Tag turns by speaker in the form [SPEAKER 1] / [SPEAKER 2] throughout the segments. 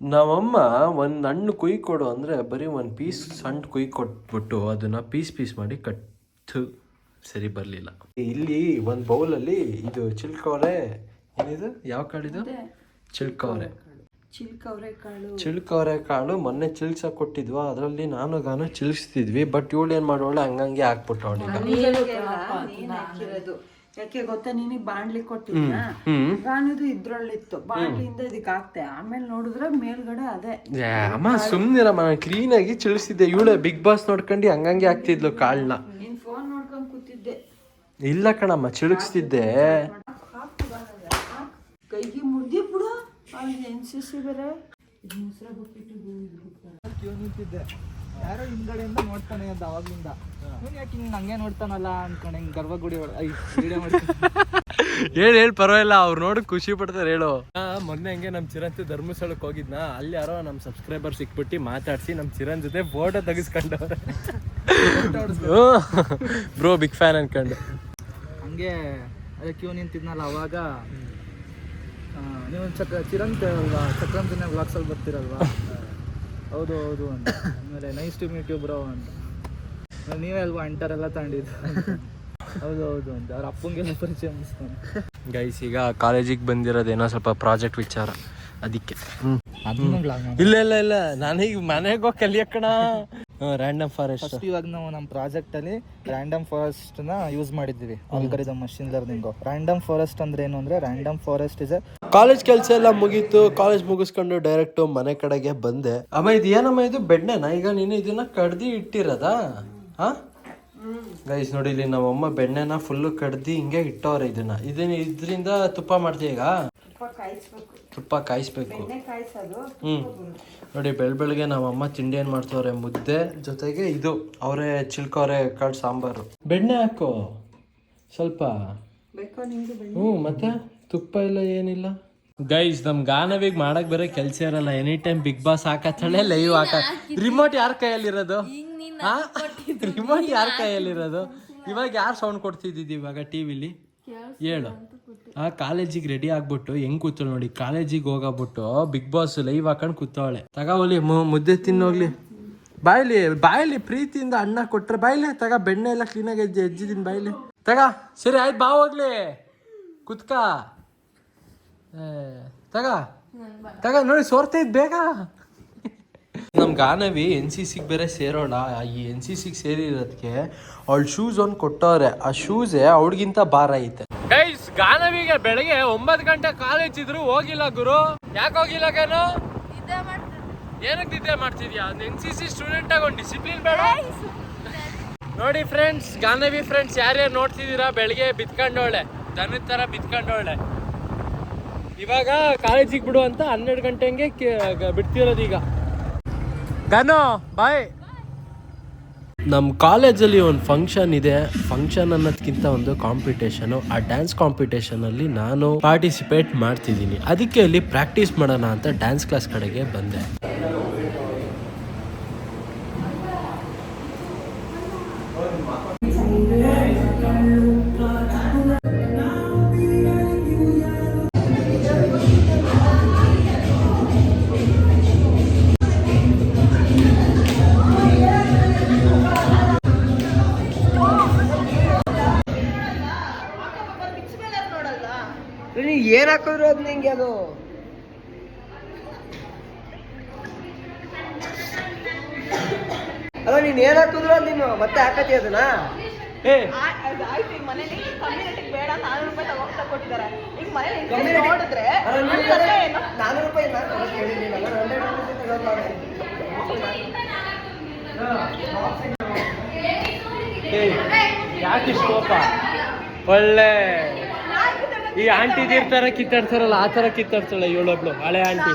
[SPEAKER 1] ನಮ್ಮಮ್ಮ ಒಂದು ಹಣ್ಣು ಕುಯ್ ಕೊಡು ಅಂದರೆ ಬರೀ ಒಂದು ಪೀಸ್ ಸಣ್ಣ ಕುಯ್ ಕೊಟ್ಬಿಟ್ಟು ಅದನ್ನು ಪೀಸ್ ಪೀಸ್ ಮಾಡಿ ಕಟ್ಟು ಸರಿ ಬರಲಿಲ್ಲ. ಇಲ್ಲಿ ಒಂದು ಬೌಲಲ್ಲಿ ಇದು ಚಿಲ್ಕವರೆ ಏನಿದು? ಯಾವ ಕಾಳಿದು ಚಿಲ್ಕವರೆ.
[SPEAKER 2] ಚಿಲ್ಕವ್ರೆ ಕಾಳು.
[SPEAKER 1] ಚಿಲ್ಕವರೆ ಕಾಳು ಮೊನ್ನೆ ಚಿಲ್ಸ ಕೊಟ್ಟಿದ್ವಾ? ಅದರಲ್ಲಿ ನಾನು ಗಾನು ಚಿಲ್ಸ್ತಿದ್ವಿ ಬಟ್ ಇವಳು ಏನು ಮಾಡೋಳೆ ಹಂಗಂಗೆ ಹಾಕ್ಬಿಟ್ಟವಳು
[SPEAKER 2] ಯಾಕೆ ಗೊತ್ತಾ ನೀನಿಗೆ ಬಾಣ್ಲಿ ಕೊಟ್ಟಿದ್ದ
[SPEAKER 1] ಹ್ಮ್
[SPEAKER 2] ಗಾನದು ಇದ್ರಲ್ಲಿತ್ತು. ಬಾಣ್ಲಿಯಿಂದ ಇದಕ್ಕೆ ಹಾಕ್ತೆ ಆಮೇಲೆ ನೋಡಿದ್ರೆ ಮೇಲ್ಗಡೆ ಅದೇ.
[SPEAKER 1] ಅಮ್ಮ ಸುಮ್ನಿರಮ್ಮ ಕ್ಲೀನ್ ಆಗಿ ಚಿಳಿಸಿದ್ದೆ. ಇವಳೆ ಬಿಗ್ ಬಾಸ್ ನೋಡ್ಕೊಂಡು ಹಂಗಂಗೆ ಆಗ್ತಿದ್ಲು ಕಾಳ್ನ
[SPEAKER 2] ನೀನ್ ಫೋನ್ ನೋಡ್ಕೊಂಡ್ ಕೂತಿದ್ದೆ.
[SPEAKER 1] ಇಲ್ಲ ಕಣಮ್ಮ ಚಿಳುಕ್ಸ್ತಿದ್ದೆ.
[SPEAKER 2] ಕೈಗೆ ಮುರ್ದಿ ಬಿಡು. ಎನ್ ಸಿ ಸಿ ಬೇರೆ.
[SPEAKER 3] ನಿಂತಿದ್ದೆ. ಯಾರೋ ಹಿಂದ್ಗಡೆಯಿಂದ ನೋಡ್ತಾನೆ ಅದ ಅವಾಗಿಂದ ಇವ್ನು ಯಾಕೆ ಹಿಂಗೆ ನಂಗೆ ನೋಡ್ತಾನಲ್ಲ ಅನ್ಕೊಂಡು ಹಿಂಗೆ ಗರ್ಭಗುಡಿ ವಿಡಿಯೋ
[SPEAKER 1] ಹೇಳಿ ಹೇಳಿ ಪರವಾಗಿಲ್ಲ ಅವ್ರು ನೋಡಿ ಖುಷಿ ಪಡ್ತಾರೆ ಹೇಳು. ಮೊನ್ನೆ ಹಂಗೆ ನಮ್ಮ ಚಿರಂತಿ ಧರ್ಮಸ್ಥಳಕ್ಕೆ ಹೋಗಿದ್ನ ಅಲ್ಲಿ ಯಾರೋ ನಮ್ಮ ಸಬ್ಸ್ಕ್ರೈಬರ್ ಸಿಕ್ಬಿಟ್ಟು ಮಾತಾಡಿಸಿ ನಮ್ಮ ಚಿರನ್ ಜೊತೆ ಫೋಟೋ ತೆಗಿಸ್ಕೊಂಡವ್ರೆ. ಬ್ರೋ ಬಿಗ್ ಫ್ಯಾನ್ ಅನ್ಕೊಂಡು.
[SPEAKER 3] ಹಂಗೆ ಅದೇ ಕ್ಯೂ ನಿಂತಿದ್ನಲ್ಲ ಅವಾಗ ನೀವು ಚಕ್ರ ಚಿರಂತ ಅಲ್ವಾ ಚಕ್ರಂತನೇ ವ್ಲಾಗ್ಸಲ್ಲಿ ಬರ್ತೀರಲ್ವಾ? ಹೌದು ಹೌದು ಅಂತ. ಆಮೇಲೆ nice to meet you bro ಅಂತ. ನೀವೇ ಅಲ್ವಾ ಅಂಟರೆಲ್ಲ ತಗೊಂಡಿದ್ದು? ಹೌದು ಹೌದು ಅಂತ. ಅವ್ರ ಅಪ್ಪಂಗೆಲ್ಲ ಪರಿಚಯ ಅನಿಸ್ತಾನೆ
[SPEAKER 1] ಗೈಸ್ ಈಗ ಕಾಲೇಜಿಗೆ ಬಂದಿರೋದೇನೋ ಸ್ವಲ್ಪ ಪ್ರಾಜೆಕ್ಟ್ ವಿಚಾರ. ಅದಕ್ಕೆ. ಇಲ್ಲ ಇಲ್ಲ ಇಲ್ಲ. ನಾನೀಗ ಮನೆಗೆ ಹೋಗಿ ಕಲಿಯಕ್ಕಣ. ರ್ಯಾಂಡಮ್ ಫಾರೆಸ್ಟ್
[SPEAKER 3] ಫಸ್ಟ್ ಇವಾಗ ನಾವು ನಮ್ಮ ಪ್ರಾಜೆಕ್ಟ್ ಅಲ್ಲಿ ರ್ಯಾಂಡಮ್ ಫಾರೆಸ್ಟ್ನ ಯೂಸ್ ಮಾಡಿದ್ವಿ algorithm machine learning random forest ಅಂದ್ರೆ ಏನು ಅಂದ್ರೆ ರ್ಯಾಂಡಮ್ ಫಾರೆಸ್ಟ್ ಇಸ್
[SPEAKER 1] ಕಾಲೇಜ್ ಕೆಲಸ ಎಲ್ಲ ಮುಗೀತು ಕಾಲೇಜ್ ಮುಗಿಸ್ಕೊಂಡು ಡೈರೆಕ್ಟ್ ಮನೆ ಕಡೆಗೆ ಬಂದೆ. ಅಮ್ಮ ಇದು ಏನಮ್ಮ ಇದು ಬೆಣ್ಣೆನಾ? ಈಗ ನೀನು ಇದನ್ನ ಕಡ್ದಿ ಇಟ್ಟಿರದ? ಹಾ? ಗೈಸ್ ನೋಡಿ ಇಲ್ಲಿ ನಮ್ಮಮ್ಮ ಬೆಣ್ಣೆನ ಫುಲ್ಲು ಕಡ್ದಿ ಹಿಂಗೆ ಇಟ್ಟವ್ರೆ ಇದನ್ನ. ಇದನ್ನ ಇದ್ರಿಂದ ತುಪ್ಪ ಮಾಡ್ತೀಯ ಈಗ?
[SPEAKER 2] ತುಪ್ಪ ಕಾಯಿಸ್ಬೇಕು.
[SPEAKER 1] ಹ್ಞೂ ನೋಡಿ ಬೆಳ್ ಬೆಳಗ್ಗೆ ನಮ್ಮಮ್ಮ ತಿಂಡಿ ಏನು ಮಾಡ್ತವ್ರೆ? ಮುದ್ದೆ ಜೊತೆಗೆ ಇದು. ಅವರೇ ಚಿಲ್ಕವ್ರೆ ಕಾಳು ಸಾಂಬಾರು. ಬೆಣ್ಣೆ ಹಾಕು. ಸ್ವಲ್ಪ. ಹ್ಞೂ ಮತ್ತೆ? ತುಪ್ಪ ಇಲ್ಲ ಏನಿಲ್ಲ? ಗೈಸ್ ನಮ್ ಗಾನವಿಗ್ ಮಾಡಕ್ ಬೇರೆ ಕೆಲ್ಸ ಇರಲ್ಲ. ಎನಿ ಟೈಮ್ ಬಿಗ್ ಬಾಸ್ ಹಾಕತ್ತಾಳೆ ಲೈವ್ ಹಾಕ ರಿಮೋಟ್ ಯಾರ ಕೈಯಲ್ಲಿರೋದು? ರಿಮೋಟ್ ಯಾರ ಕೈಯಲ್ಲಿರೋದು? ಇವಾಗ ಯಾರು ಸೌಂಡ್ ಕೊಡ್ತಿದ್ದಿದ್ದು ಇವಾಗ ಟಿವಿಲಿ ಹೇಳು. ಆ ಕಾಲೇಜಿಗೆ ರೆಡಿ ಆಗ್ಬಿಟ್ಟು ಹೆಂಗ್ ಕೂತಳು ನೋಡಿ ಕಾಲೇಜಿಗೆ ಹೋಗ್ಬಿಟ್ಟು ಬಿಗ್ ಬಾಸ್ ಲೈವ್ ಹಾಕೊಂಡು ಕೂತವಳೆ. ತಗೋಲಿ ಮುದ್ದೆ ತಿನ್ನೋಗ್ಲಿ. ಬಾಯ್ಲಿ ಬಾಯ್ಲಿ ಪ್ರೀತಿಯಿಂದ ಅಣ್ಣ ಕೊಟ್ರೆ ಬಾಯ್ಲಿ ತಗ ಬೆಣ್ಣೆ ಎಲ್ಲ ಕ್ಲೀನಾಗಿ ಎಜ್ಜಿ ಎಜ್ಜಿದೀನಿ ಬಾಯ್ಲಿ. ತಗ ಸರಿ ಆಯ್ತು ಬಾ ಹೋಗ್ಲಿ. ಕುತ್ಕ. ತಗ. ತಗ ನೋಡಿ ಸೋರ್ತಾ ಇದ್ ಬೇಗ. ನಮ್ ಗಾನವಿ ಎನ್ ಸಿ ಸಿಗ್ ಬೇರೆ ಸೇರೋಣ. ಈ ಎನ್ ಸಿ ಸಿಗ್ ಸೇರಿರೋದಕ್ಕೆ ಅವಳ ಶೂಸ್ ಒಂದು ಕೊಟ್ಟವ್ರೆ. ಆ ಶೂಸೇ ಅವಳಿಗಿಂತ ಭಾರ ಐತೆ. ಗೈಸ್ ಗಾನವಿಗೆ ಬೆಳಗ್ಗೆ ಒಂಬತ್ತು ಗಂಟೆ ಕಾಲೇಜ್ ಇದ್ರು ಹೋಗಿಲ್ಲ ಗುರು. ಯಾಕೆ ಹೋಗಿಲ್ಲ ಗೇನು ಏನಕ್ಕೆ ನಿದ್ದೆ ಮಾಡ್ತಿದ್ಯಾ? ಎನ್ ಸಿ ಸಿ ಸ್ಟೂಡೆಂಟ್ ಆಗ ಒಂದು ಡಿಸಿಪ್ಲಿನ್ ಬೇಡ. ನೋಡಿ ಫ್ರೆಂಡ್ಸ್ ಗಾನವಿ ಫ್ರೆಂಡ್ಸ್ ಯಾರ್ಯಾರು ನೋಡ್ತಿದ್ದೀರಾ? ಬೆಳಗ್ಗೆ ಬಿತ್ಕೊಂಡವಳೆ ದನದ ಥರ ಬಿತ್ಕೊಂಡವಳೆ ಇವಾಗ ಕಾಲೇಜಿಗೆ ಬಿಡು ಅಂತ ಹನ್ನೆರಡು ಗಂಟೆಗೆ ಬಿಡ್ತಿರೋದು ಈಗ. ಗಾನೋ ಬಾಯ್ ನಮ್ಮ ಕಾಲೇಜಲ್ಲಿ ಒಂದು ಫಂಕ್ಷನ್ ಇದೆ. ಫಂಕ್ಷನ್ ಅನ್ನೋದಕ್ಕಿಂತ ಒಂದು ಕಾಂಪಿಟೇಷನು ಆ ಡ್ಯಾನ್ಸ್ ಕಾಂಪಿಟೇಷನಲ್ಲಿ ನಾನು ಪಾರ್ಟಿಸಿಪೇಟ್ ಮಾಡ್ತಿದ್ದೀನಿ. ಅದಕ್ಕೆ ಅಲ್ಲಿ ಪ್ರಾಕ್ಟೀಸ್ ಮಾಡೋಣ ಅಂತ ಡ್ಯಾನ್ಸ್ ಕ್ಲಾಸ್ ಕಡೆಗೆ ಬಂದೆ.
[SPEAKER 3] ಅದ್ ನಿಂಗೆ ಅದು. ಅಲ್ಲ ನೀನ್ ಏನ್ ಹಾಕಿದ್ರು ಅದ್ ನೀನು? ಮತ್ತೆ ಹಾಕತಿ ಅದನ್ನ?
[SPEAKER 1] ಏ.
[SPEAKER 4] ನಾನೂರು ರೂಪಾಯಿ ತಗೋತಾ ಕೊಟ್ಟಿದ್ದಾರೆ ಈಗ ಮನೇಲಿ ನೋಡಿದ್ರೆ ಅಂದ್ರೆ ಏನು?
[SPEAKER 3] ನಾನೂರು ರೂಪಾಯಿ ನಾನು ಕೊಡೋಕ್ ಹೇಳಿರ್ಲಿಲ್ಲ. ನಾನು 100 rupees ತಗೊಂಡ್
[SPEAKER 1] ಯಾಕೆ ಇಷ್ಟು ಒಳ್ಳೆ ಈ ಆಂಟಿ ತರ ಕಿತ್ತಾಡ್ತಾರಲ್ಲ ಆ ತರ ಕಿತ್ತಾಡ್ತಾಳೆ ಇವಳೊಬ್ಳು ಹಳೆ aunty.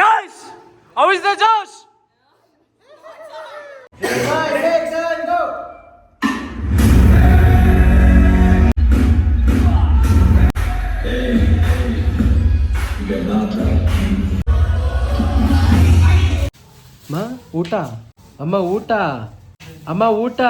[SPEAKER 1] Guys how is the josh ಅಮ್ಮ ಊಟ. ಅಮ್ಮ ಊಟ. ಅಮ್ಮ ಊಟ.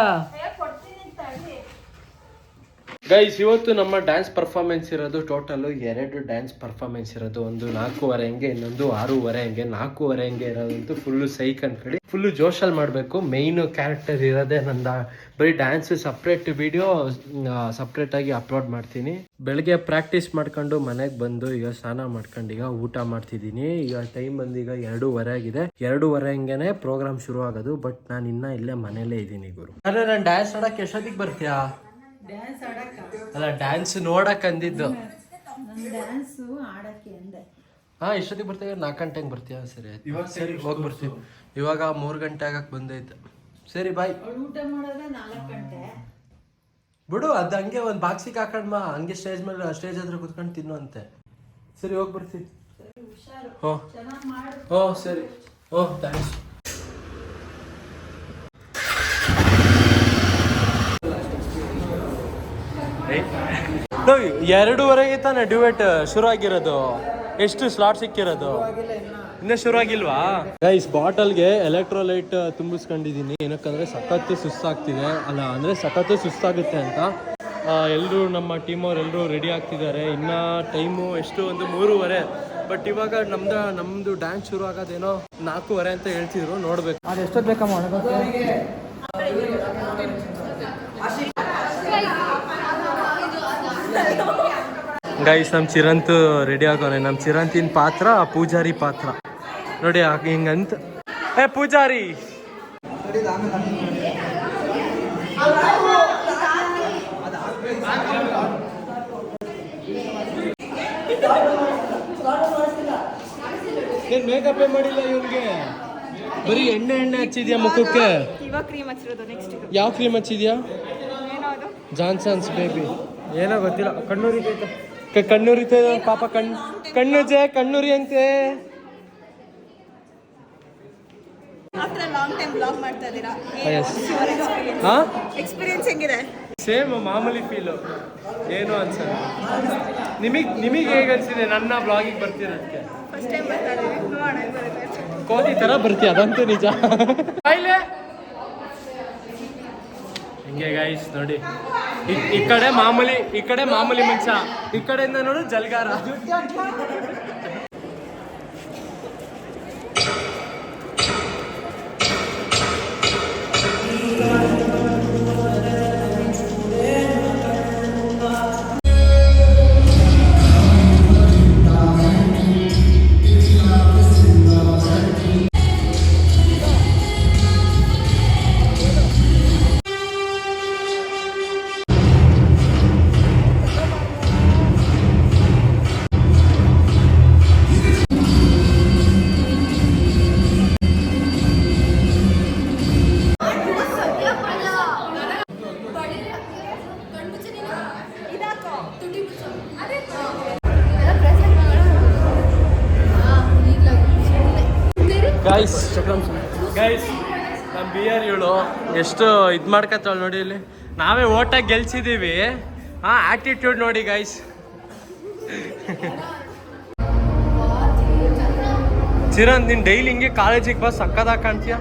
[SPEAKER 1] ಗೈಸ್ ಇವತ್ತು ನಮ್ಮ ಡ್ಯಾನ್ಸ್ ಪರ್ಫಾರ್ಮೆನ್ಸ್ ಇರೋದು ಟೋಟಲ್ ಎರಡು ಡ್ಯಾನ್ಸ್ ಪರ್ಫಾರ್ಮೆನ್ಸ್ ಇರೋದು. ಒಂದು ನಾಲ್ಕೂವರೆ ಹಂಗೆ, ಇನ್ನೊಂದು ಆರೂವರೆ ಹಂಗೆ. ನಾಲ್ಕೂವರೆ ಹಂಗೆ ಇರೋದಂತೂ ಫುಲ್ಲು ಸೈಕ್ ಅನ್ಕಡಿ ಫುಲ್ಲು ಜೋಶಲ್ಲಿ ಮಾಡಬೇಕು. ಮೇಯ್ನು ಕ್ಯಾರೆಕ್ಟರ್ ಇರೋದೇ ನಂದ. ಬರೀ ಡ್ಯಾನ್ಸ್ ಸಪ್ರೇಟ್ ವಿಡಿಯೋ ಸಪ್ರೇಟ್ ಆಗಿ ಅಪ್ಲೋಡ್ ಮಾಡ್ತೀನಿ. ಬೆಳಗ್ಗೆ ಪ್ರಾಕ್ಟೀಸ್ ಮಾಡ್ಕೊಂಡು ಮನೆಗೆ ಬಂದು ಈಗ ಸ್ನಾನ ಮಾಡ್ಕೊಂಡು ಈಗ ಊಟ ಮಾಡ್ತಿದ್ದೀನಿ. ಈಗ ಟೈಮ್ ಬಂದು ಈಗ ಎರಡೂವರೆ ಆಗಿದೆ. ಎರಡೂವರೆ ಹಂಗೆನೆ ಪ್ರೋಗ್ರಾಮ್ ಶುರು ಆಗೋದು ಬಟ್ ನಾನು ಇನ್ನ ಇಲ್ಲೇ ಮನೇಲೇ ಇದ್ದೀನಿ ಗುರು. ಅರೆ, ನಾನು ಡ್ಯಾನ್ಸ್ ಆಡಕ್ಕೆ ಎಷ್ಟೊತ್ತಿಗೆ ಬರ್ತೀಯಾ?
[SPEAKER 2] ಡ್ಯಾನ್ಸ್ ಆಡಕ್ಕ?
[SPEAKER 1] ಅಲ್ಲ ಡ್ಯಾನ್ಸ್ ನೋಡಕ್ ಅಂದಿದ್ದು.
[SPEAKER 2] ಡ್ಯಾನ್ಸು ಆಡಕ್ಕೆ ಅಂದೆ.
[SPEAKER 1] ಹಾ ಎಷ್ಟೊತ್ತಿಗೆ ಬರ್ತೀಯ ನಾಲ್ಕು ಗಂಟೆಗೆ ಬರ್ತೀಯ? ಸರಿ ಆಯ್ತು. ಸರಿ ಹೋಗಿ ಬರ್ತೀವಿ. ಇವಾಗ ಮೂರು ಗಂಟೆ ಆಗಕ್ಕೆ ಬಂದೈತೆ. ಸರಿ ಬಾಯ್
[SPEAKER 2] ಅವಳು ಊಟ ಮಾಡೋದೇ ನಾಲ್ಕು ಗಂಟೆ.
[SPEAKER 1] ಬಿಡು ಅದು ಹಂಗೆ ಒಂದು ಬಾಕ್ಸಿಗೆ ಹಾಕೊಂಡ್ ಮಾ ಹಂಗೆ ಸ್ಟೇಜ್ ಮೇಲೆ ಸ್ಟೇಜ್ ಹತ್ರ ಕುತ್ಕೊಂಡು ತಿನ್ನು ಅಂತೆ ಸರಿ ಹೋಗಿ ಬರ್ತೀವಿ. ಹೋ.
[SPEAKER 2] ಚೆನ್ನಾಗಿ ಮಾಡು.
[SPEAKER 1] ಹೋ ಸರಿ. ಓ ಥ್ಯಾಂಕ್ಸ್ ಎರಡೂವರೆಗೆ ತಾನೆ ಡ್ಯೂಟ್ ಶುರು ಆಗಿರೋದು ಎಷ್ಟು ಸ್ಲಾಟ್ ಸಿಕ್ಕಿರೋದು? ಇನ್ನೂ ಶುರು ಆಗಿಲ್ವಾ ಗೈಸ್ ಬಾಟಲ್ಗೆ ಎಲೆಕ್ಟ್ರೋಲೈಟ್ ತುಂಬಿಸ್ಕೊಂಡಿದ್ದೀನಿ. ಏನಕ್ಕಂದ್ರೆ ಸಖತ್ತು ಸುಸ್ತಾಗ್ತಿದೆ. ಅಲ್ಲ ಅಂದ್ರೆ ಸಖತ್ತು ಸುಸ್ತಾಗುತ್ತೆ ಅಂತ. ಎಲ್ಲರೂ ನಮ್ಮ ಟೀಮವ್ರು ಎಲ್ಲರೂ ರೆಡಿ ಆಗ್ತಿದ್ದಾರೆ. ಇನ್ನ ಟೈಮು ಎಷ್ಟು ಒಂದು ಮೂರುವರೆ. ಬಟ್ ಇವಾಗ ನಮ್ದ ನಮ್ದು ಡ್ಯಾನ್ಸ್ ಶುರು ಆಗೋದೇನೋ ನಾಲ್ಕೂವರೆ ಅಂತ ಹೇಳ್ತಿದ್ರು. ನೋಡ್ಬೇಕು.
[SPEAKER 3] ಅದು ಎಷ್ಟೊತ್ತು ಬೇಕಮ್ಮ
[SPEAKER 1] ಗೈಸ್ ನಮ್ಮ ಚಿರಂತ್ ರೆಡಿ ಆಗೋಣ ನಮ್ಮ ಚಿರಂತಿನ ಪಾತ್ರ ಪೂಜಾರಿ ಪಾತ್ರ. ನೋಡಿ ಹಿಂಗಂತ. ಏ ಪೂಜಾರಿ! ಏನ್ ಮೇಕಪ್ ಮಾಡಿಲ್ಲ ಇವ್ರಿಗೆ ಬರೀ ಎಣ್ಣೆ ಎಣ್ಣೆ ಹಚ್ಚಿದ್ಯಾ ಮುಖಕ್ಕೆ?
[SPEAKER 4] ಇವಾಗ ಕ್ರೀಮ್ ಹಚ್ಚಿರೋದು ನೆಕ್ಸ್ಟ್
[SPEAKER 1] ಯಾವ ಕ್ರೀಮ್ ಹಚ್ಚಿದ್ಯಾ?
[SPEAKER 4] ಏನೋ ಅದು.
[SPEAKER 1] ಜಾನ್ಸನ್ಸ್ ಬೇಬಿ ಏನೋ ಗೊತ್ತಿಲ್ಲ. ಕಣ್ಣೂರಿತೈತೆ ಕ- ಕಣ್ಣೂರಿತೈತೆ ಪಾಪ ಕಣ್ ಕಣ್ಣುಜೆ ಕಣ್ಣೂರಿ ಅಂತೆ.
[SPEAKER 4] ಎಕ್ಸ್ಪೀರಿಯನ್ಸ್ ಹೆಂಗಿದೆ?
[SPEAKER 1] ಸೇಮ್ ಮಾಮೂಲಿ ಫೀಲು ಏನು ಅನ್ಸಲ್ಲ. ನಿಮಗೆ ನಿಮಗೆ ಹೇಗೆ ಅನ್ಸಿದೆ ನನ್ನ ಬ್ಲಾಗಿಗೆ
[SPEAKER 4] ಬರ್ತೀರಂತೆ
[SPEAKER 1] ಕೋತಿ ತರ ಬರ್ತೀಯ ಅದಂತೂ ನಿಜ. ಹಿಂಗೆ ಗೈಸ್ ನೋಡಿ. ಈ- ಕಡೆ ಮಾಮೂಲಿ ಈ ಕಡೆ ಮಾಮೂಲಿ ಮನುಷ್ಯ. ಈ ಕಡೆಯಿಂದ ನೋಡು ಜಲ್ಗಾರ. ಗೈಸ್ ಗೈಸ್ ನಮ್ಮ ಬಿಯರ್ ಇವಳು ಎಷ್ಟು ಇದು ಮಾಡ್ಕತ್ತಾಳ ನೋಡಿ ಇಲ್ಲಿ. ನಾವೇ ಓಟಾಗಿ ಗೆಲ್ಸಿದೀವಿ. ಹಾಂ ಆಟಿಟ್ಯೂಡ್ ನೋಡಿ ಗೈಸ್ ಚಿರನ್ ನೀನ್ ಡೈಲಿ ಹಿಂಗೆ ಕಾಲೇಜಿಗೆ ಬಸ್ ಸಕ್ಕದಾಗ ಕಾಣ್ತೀಯ?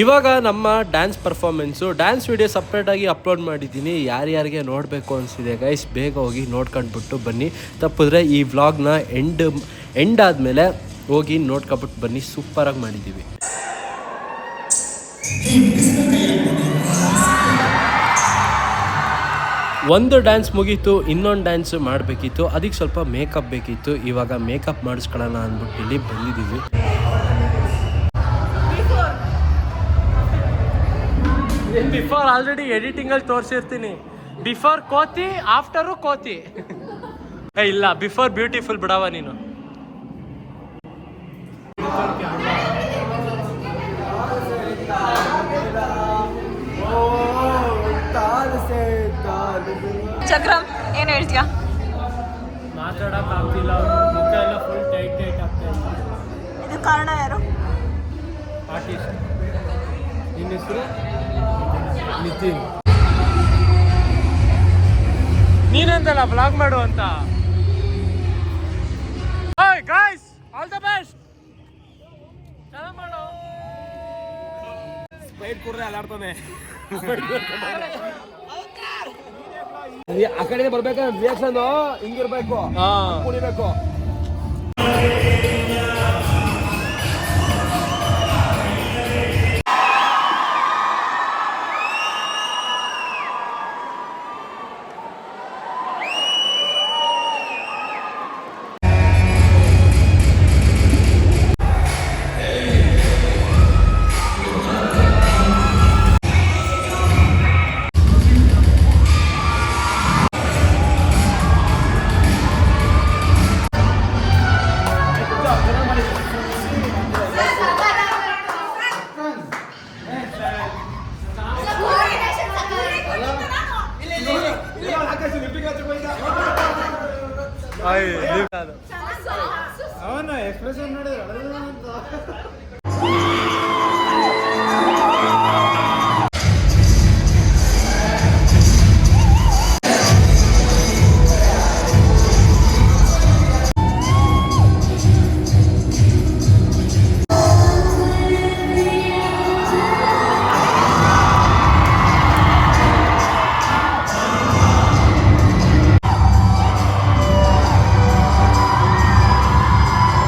[SPEAKER 1] ಇವಾಗ ನಮ್ಮ ಡ್ಯಾನ್ಸ್ ಪರ್ಫಾರ್ಮೆನ್ಸು ಡ್ಯಾನ್ಸ್ ವಿಡಿಯೋ ಸಪ್ರೇಟಾಗಿ ಅಪ್ಲೋಡ್ ಮಾಡಿದ್ದೀನಿ. ಯಾರ್ಯಾರಿಗೆ ನೋಡಬೇಕು ಅನಿಸಿದೆ ಗೈಸ್ ಬೇಗ ಹೋಗಿ ನೋಡ್ಕೊಂಡ್ಬಿಟ್ಟು ಬನ್ನಿ. ತಪ್ಪಿದ್ರೆ ಈ ವ್ಲಾಗ್ನ ಎಂಡ್ ಎಂಡ್ ಆದಮೇಲೆ ಹೋಗಿ ನೋಡ್ಕೊಬಿಟ್ಟು ಬನ್ನಿ. ಸೂಪರಾಗಿ ಮಾಡಿದ್ದೀವಿ ಒಂದು ಡ್ಯಾನ್ಸ್ ಮುಗೀತು, ಇನ್ನೊಂದು ಡ್ಯಾನ್ಸ್ ಮಾಡಬೇಕಿತ್ತು. ಅದಕ್ಕೆ ಸ್ವಲ್ಪ ಮೇಕಪ್ ಬೇಕಿತ್ತು. ಇವಾಗ ಮೇಕಪ್ ಮಾಡಿಸ್ಕೊಳ್ಳೋಣ ಅಂದ್ಬಿಟ್ಟು ಇಲ್ಲಿ ಬಂದಿದ್ದೀವಿ ಬಿಫೋರ್ ಆಲ್ರೆಡಿ ಎಡಿಟಿಂಗ್ ಅಲ್ಲಿ ತೋರಿಸಿರ್ತೀನಿ. ಬಿಫೋರ್ ಕೋತಿ ಆಫ್ಟರು ಕೋತಿ. ಏ ಇಲ್ಲ ಬಿಫೋರ್ ಬ್ಯೂಟಿಫುಲ್ ಬಿಡವ ನೀನು.
[SPEAKER 4] ಚಕ್ರಮ್ ಏನು ಹೇಳ್ತೀಯಾ?
[SPEAKER 1] ಮಾತಾಡಕ್ ಆಗ್ತಿಲ್ಲ ಮುಖ ಎಲ್ಲ ಫುಲ್ ಟೈಟ್ ಟೈಟ್ ಆಗ್ತಾ
[SPEAKER 4] ಇದು. ಕಾರಣ ಯಾರು?
[SPEAKER 1] ಆರ್ಟಿಸ್ಟ್ ನಿನ್ನ ಹೆಸರು? ನಿತಿನ್. ನೀನಂತಲ್ಲ ಬ್ಲಾಗ್ ಮಾಡು ಅಂತ. ಗಾಯ್ಸ್ ಆಲ್ ದ ಬೆಸ್ಟ್ ಚೆನ್ನಾಗಿ ಮಾಡು.
[SPEAKER 5] ಆ ಕಡೆ ಬರ್ಬೇಕಂದ್ರೆ ರಿಯಾಕ್ಷನ್ ಹಿಂಗಿರ್ಬೇಕು
[SPEAKER 1] ಹಾ
[SPEAKER 5] ಕುಣಿಬೇಕು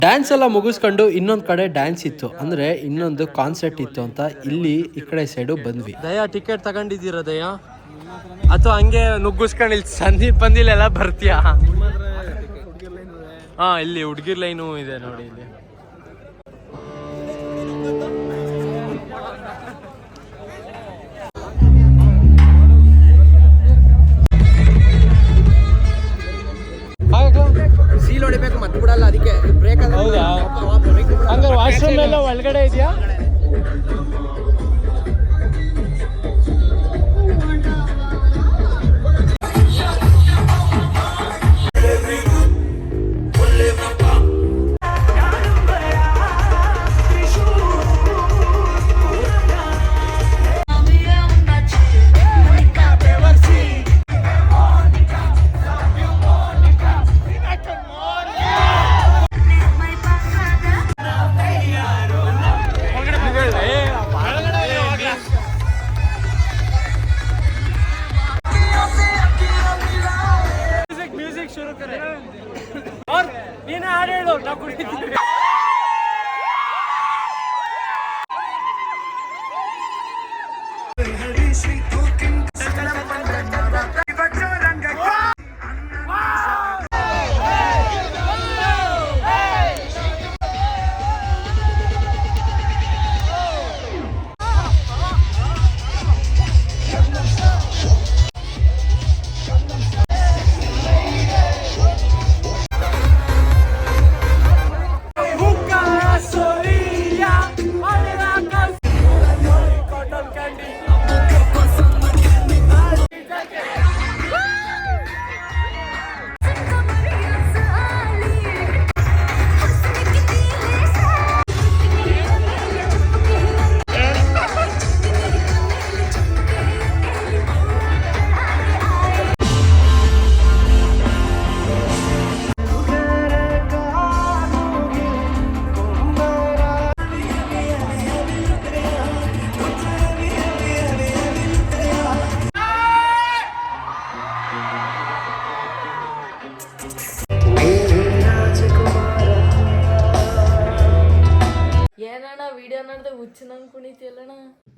[SPEAKER 1] ಡ್ಯಾನ್ಸ್ ಎಲ್ಲ ಮುಗಿಸ್ಕೊಂಡು ಇನ್ನೊಂದ್ ಕಡೆ ಡ್ಯಾನ್ಸ್ ಇತ್ತು. ಅಂದ್ರೆ ಇನ್ನೊಂದು ಕಾನ್ಸರ್ಟ್ ಇತ್ತು ಅಂತ ಇಲ್ಲಿ ಈ ಕಡೆ ಸೈಡು ಬಂದ್ವಿ. ದಯಾ ಟಿಕೆಟ್ ತಗೊಂಡಿದ್ದೀರ ದಯಾ? ಅಥವಾ ಹಂಗೆ ನುಗ್ಗಿಸ್ಕೊಂಡು ಇಲ್ಲಿ ಸಂದೀಪ್ ಬಂದಿಲ್ಲ, ಎಲ್ಲ ಬರ್ತೀಯಾ? ಹಾ, ಇಲ್ಲಿ ಹುಡ್ಗಿರ್ ಲೈನು ಇದೆ ನೋಡಿ ಇಲ್ಲಿ. ಒಳಗಡೆ ಇದೆಯಾ?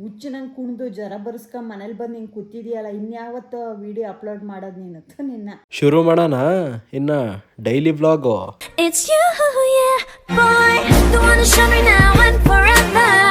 [SPEAKER 6] ಹುಚ್ಚು ನಂಗೆ
[SPEAKER 2] ಕುಣಿದು ಜ್ವರ ಬರ್ಸ್ಕೊ ಮನೇಲಿ ಬಂದು ಹಿಂಗೆ ಕೂತಿದ್ಯಲ್ಲ ಇನ್ಯಾವತ್ತು ವಿಡಿಯೋ ಅಪ್ಲೋಡ್ ಮಾಡೋದು ನೀನು ನಿನ್ನ
[SPEAKER 1] ಶುರು ಮಾಡೋಣ ಇನ್ನ daily blog
[SPEAKER 7] It's you, yeah, boy. The one now show me now.